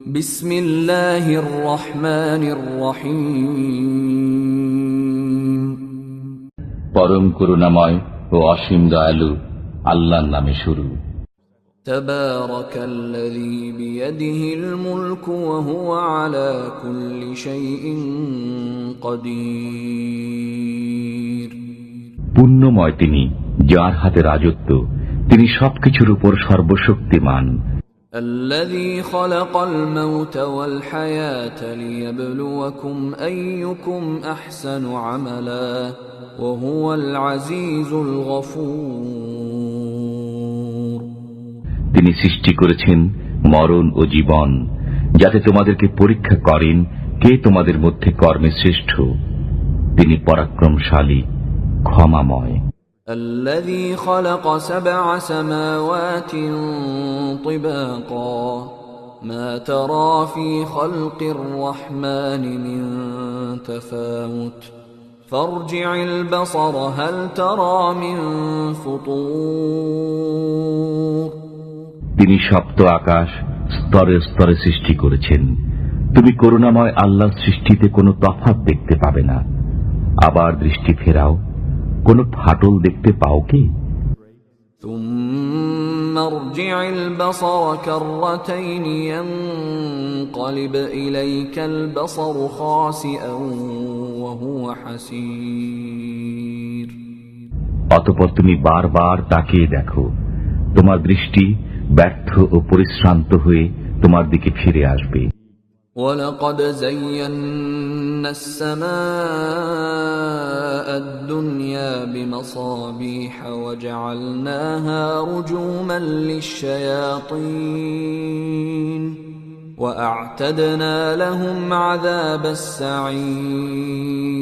বিসমিল্লাহির রহমানির রহিম। পরম করুণাময় ও অসীম দয়ালু আল্লাহর নামে শুরু। তাবারাকাল্লাযী পুণ্যময় তিনি যার হাতে রাজত্ব তিনি সবকিছুর উপর সর্বশক্তিমান। الذي خلق الموت والحياة ليبلوكم أيكم أحسن عملا وهو العزيز الغفور তিনি সৃষ্টি করেছেন মরণ ও জীবন যাতে তোমাদেরকে পরীক্ষা করেন কে তোমাদের মধ্যে কর্মে শ্রেষ্ঠ তিনি পরাক্রমশালী ক্ষমাময় الذي خلق سبع سماوات طباقا ما ترى في خلق الرحمن من تفاوت فارجع البصر هل ترى من فطور তিনি সপ্ত আকাশ স্তরে স্তরে সৃষ্টি করেছেন তুমি করুণাময় আল্লাহর সৃষ্টিতে কোনো তফাৎ দেখতে পাবে না আবার দৃষ্টি ফেরাও কোনো ফাটল দেখতে পাও কি ثم ارجع البصر كرتين ينقلب إليك البصر خاسئا وهو حسير অতপর তুমি বারবার তাকিয়ে দেখো তোমার দৃষ্টি ব্যর্থ ও পরিশ্রান্ত হয়ে তোমার দিকে ফিরে আসবে ولقد زينا السماء الدنيا بمصابيح وجعلناها رجوما للشياطين وأعتدنا لهم عذاب السعير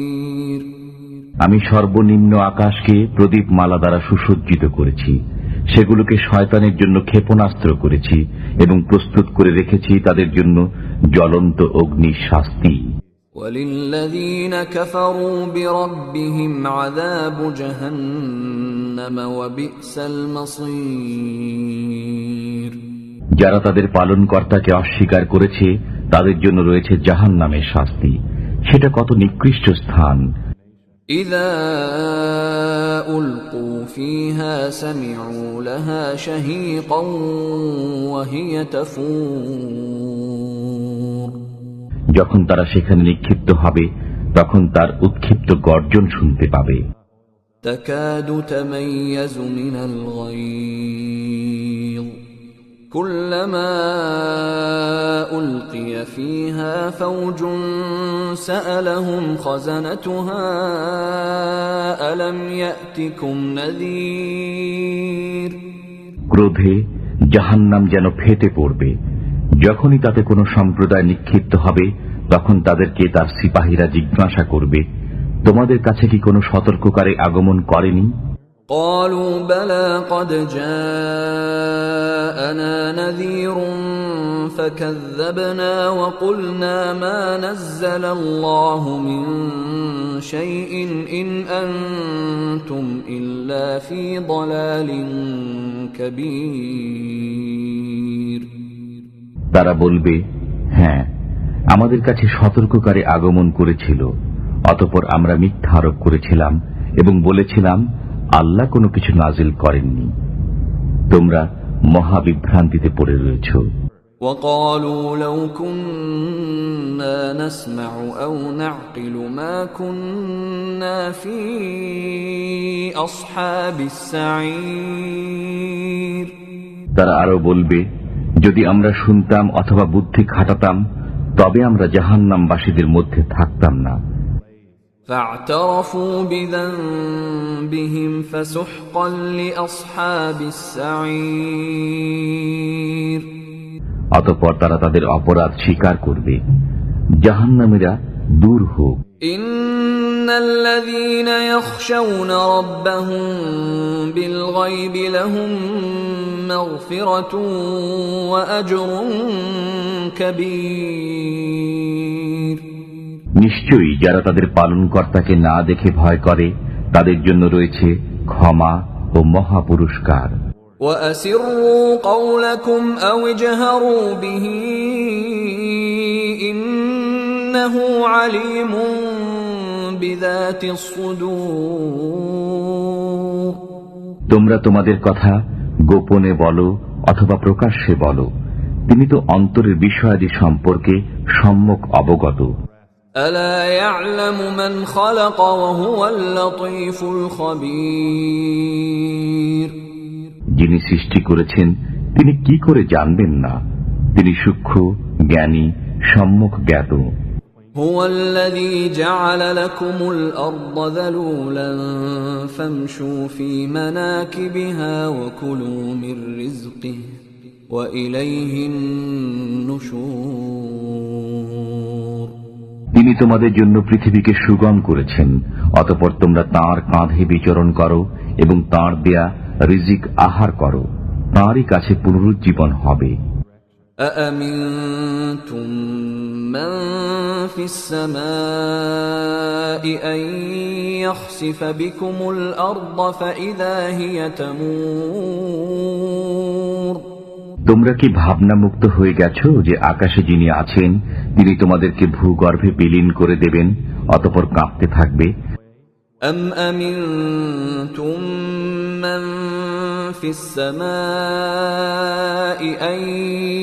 আমি সর্বনিম্ন আকাশকে প্রদীপ মালা দ্বারা সুসজ্জিত করেছি সেগুলোকে শয়তানের জন্য ক্ষেপণাস্ত্র করেছি এবং প্রস্তুত করে রেখেছি তাদের জন্য জ্বলন্ত অগ্নি শাস্তি وللذين كفروا بربهم عذاب جهنم وبئس المصير যারা তাদের পালনকর্তাকে অস্বীকার করেছে তাদের জন্য রয়েছে জাহান নামের শাস্তি সেটা কত নিকৃষ্ট স্থান إذا ألقوا فيها سمعوا لها شهيقا وهي تفور যখন তারা সেখানে নিক্ষিপ্ত হবে তখন তার উৎক্ষিপ্ত গর্জন শুনতে পাবে تكاد تميز من الغيظ كلما القي فيها فوج سالهم خزنتها الم ياتكم نذير ক্রোধে জাহান্নাম যেন ফেটে পড়বে যখনই তাতে কোনো সম্প্রদায় নিক্ষিপ্ত হবে তখন তাদেরকে তার সিপাহীরা জিজ্ঞাসা করবে তোমাদের কাছে কি কোনো সতর্ককারী আগমন করেনি قالوا بلى قد جاءنا نذير فكذبنا وقلنا ما نزل الله من شيء ان انتم الا في ضلال كبير তারা বলবে হ্যাঁ আমাদের কাছে সতর্ককারী আগমন করেছিল অতপর আমরা মিথ্যা আরোপ করেছিলাম এবং বলেছিলাম আল্লাহ কোনো কিছু নাজিল করেননি তোমরা মহাবিভ্রান্তিতে পড়ে রয়েছ وقالوا لو كنا نسمع او نعقل ما كنا في اصحاب السعير তারা আরো বলবে যদি আমরা শুনতাম অথবা বুদ্ধি খাটাতাম তবে আমরা জাহান্নামবাসীদের মধ্যে থাকতাম না। অতপর তারা তাদের অপরাধ স্বীকার করবে। জাহান্নামীরা দূর হোক। الذين يخشون ربهم بالغيب لهم مغفره واجر كبير নিশ্চয়ই যারা তাদের পালনকর্তাকে না দেখে ভয় করে তাদের জন্য রয়েছে ক্ষমা ও মহা পুরস্কার وأسروا قولكم أو اجهروا به إنه عليم بذات الصدور তোমরা তোমাদের কথা গোপনে বলো অথবা প্রকাশ্যে বলো। তিনি তো অন্তরের বিষয়াদি সম্পর্কে সম্মুখ অবগত। যিনি সৃষ্টি করেছেন তিনি কি করে জানবেন না? তিনি সূক্ষ্ম জ্ঞানী সম্মুখ জ্ঞাত। هو الذي جعل لكم الأرض ذلولا فامشوا في مناكبها وكلوا من رزقه وإليه النشور তিনি তোমাদের জন্য পৃথিবীকে সুগম করেছেন অতপর তোমরা তাঁর কাঁধে বিচরণ করো এবং তাঁর দেয়া রিজিক আহার করো তাঁরই কাছে পুনরুজ্জীবন হবে أأمنتم من في السماء أن يخسف بكم الأرض فإذا هي تمور তোমরা কি ভাবনামুক্ত হয়ে গেছো যে আকাশে যিনি আছেন তিনি তোমাদেরকে ভূগর্ভে বিলীন করে দেবেন অতপর কাঁপতে থাকবে أم أمنتم من في السماء أن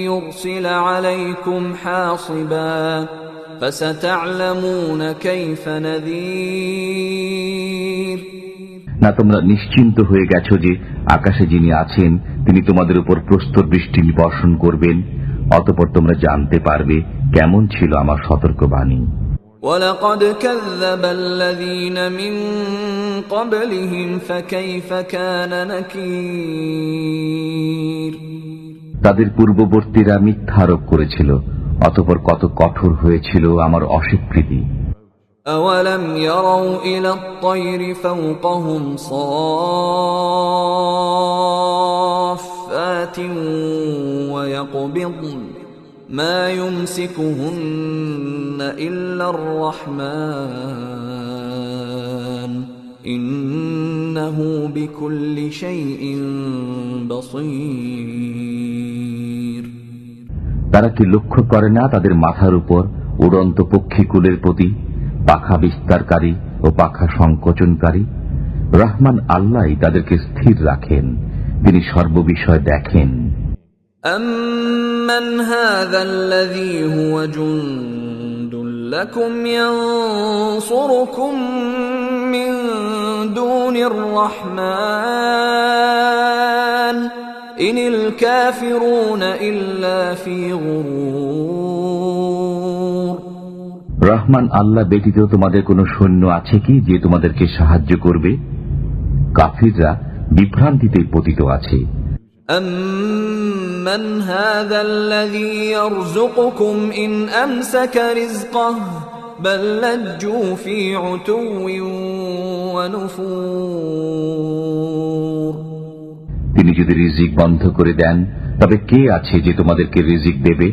يرسل عليكم حاصبا فستعلمون كيف نذير না তোমরা নিশ্চিন্ত হয়ে গেছো যে আকাশে যিনি আছেন তিনি তোমাদের উপর প্রস্তর বৃষ্টি বর্ষণ করবেন অতপর তোমরা জানতে পারবে কেমন ছিল আমার সতর্কবাণী ولقد كذب الذين من قبلهم فكيف كان نكير তাদের পূর্ববর্তীরা মিথ্যারোপ করেছিল অতপর কত কঠোর হয়েছিল আমার অস্বীকৃতি أولم يروا إلى الطير فوقهم صافات ويقبضن ما يمسكهن إلا الرحمن إنه بكل شيء بصير তারা কি লক্ষ্য করে না তাদের মাথার উপর উড়ন্ত পক্ষীকুলের প্রতি পাখা বিস্তারকারী ও পাখা সংকোচনকারী রহমান আল্লাহ তাদেরকে স্থির রাখেন তিনি সর্ববিষয় দেখেন أمن هذا الذي هو جند لكم ينصركم من دون الرحمن إن الكافرون إلا في غرور রহমান আল্লাহ ব্যতীত তোমাদের কোনো সৈন্য আছে কি যে তোমাদেরকে সাহায্য করবে কাফিররা বিভ্রান্তিতে পতিত আছে أمن هذا الذي يرزقكم إن أمسك رزقه بل لجوا في عتو ونفور তিনি যদি রিজিক বন্ধ করে দেন তবে কে আছে যে তোমাদেরকে রিজিক দেবে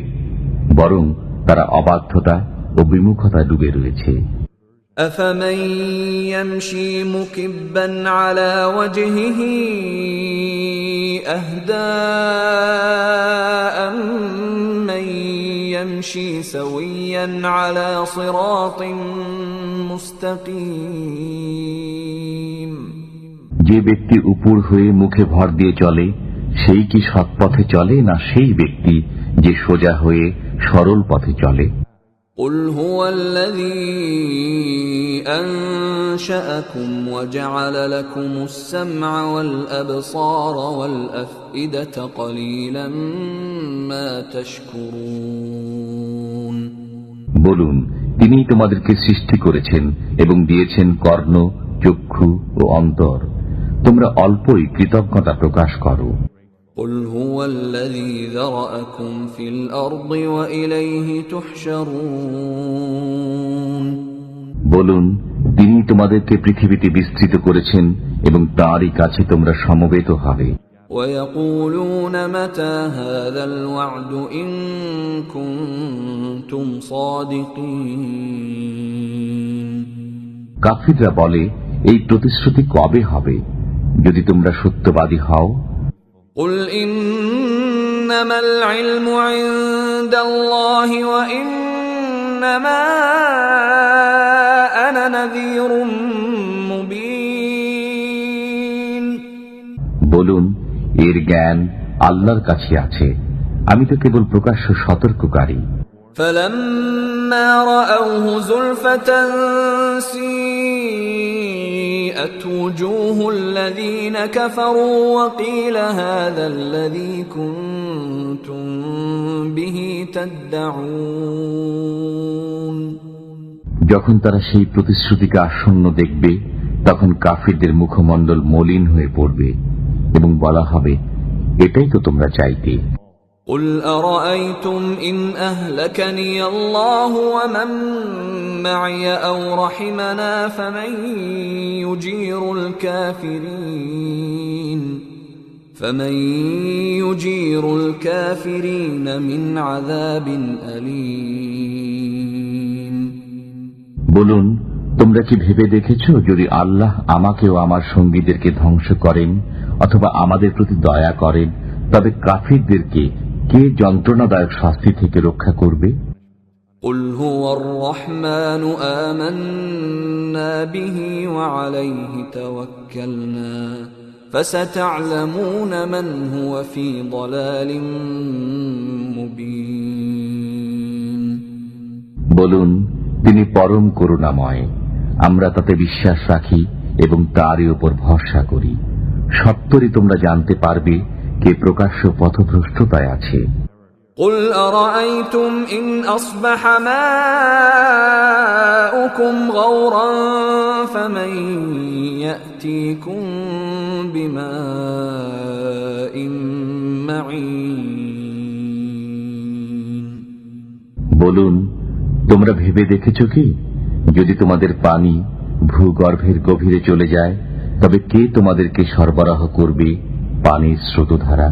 বরং তারা অবাধ্যতা ও বিমুখতা ডুবে রয়েছে أفمن يمشي مكبا على وجهه أهدى أمن يمشي سويا على صراط مستقيم যে ব্যক্তি উপর হয়ে মুখে ভর দিয়ে চলে সেই কি সৎ পথে চলে না সেই ব্যক্তি যে সোজা হয়ে সরল পথে চলে قل هو الذي أنشأكم وجعل لكم السمع والأبصار والأفئدة قليلا ما تشكرون বলুন তিনি তোমাদেরকে সৃষ্টি করেছেন এবং দিয়েছেন কর্ণ চক্ষু ও অন্তর তোমরা অল্পই কৃতজ্ঞতা প্রকাশ করো قل هو الذي ذرأكم في الأرض وإليه تحشرون বলুন তিনি তোমাদেরকে পৃথিবীতে বিস্তৃত করেছেন এবং তাঁরই কাছে তোমরা সমবেত হবে ويقولون متى هذا الوعد إن كنتم صادقين কাফিররা বলে এই প্রতিশ্রুতি কবে হবে যদি তোমরা সত্যবাদী হও قل إنما العلم عند الله وإنما أنا نذير مبين বলুন এর জ্ঞান আল্লাহর কাছে আছে আমি তো কেবল প্রকাশ্য সতর্ককারী فلما رأوه زلفة سيئت وجوه الذين كفروا وقيل هذا الذي كنتم به تدعون যখন তারা সেই প্রতিশ্রুতিকে আসন্ন দেখবে তখন কাফিরদের মুখমণ্ডল মলিন হয়ে পড়বে এবং বলা হবে এটাই তো তোমরা চাইতে قل أرأيتم إن أهلكني الله ومن معي أو رحمنا فمن يجير الكافرين فمن يجير الكافرين من عذاب أليم বলুন তোমরা কি ভেবে দেখেছ যদি আল্লাহ আমাকে ও আমার সঙ্গীদেরকে ধ্বংস করেন অথবা আমাদের প্রতি দয়া করেন তবে কাফিরদেরকে কে যন্ত্রণাদায়ক শাস্তি থেকে রক্ষা করবে قل هو الرحمن آمنا به وعليه توكلنا فستعلمون من هو في ضلال مبين বলুন তিনি পরম করুণাময় আমরা তাতে বিশ্বাস রাখি এবং তারই উপর ভরসা করি সত্তরই তোমরা জানতে পারবে কে প্রকাশ্য পথভ্রষ্টতায় আছে قل أرأيتم إن أصبح ماؤكم غورا فمن يأتيكم بماء معين বলুন তোমরা ভেবে দেখেছ কি যদি তোমাদের পানি ভূগর্ভের গভীরে চলে যায় তবে কে তোমাদেরকে সরবরাহ করবে পানির স্রোতধারা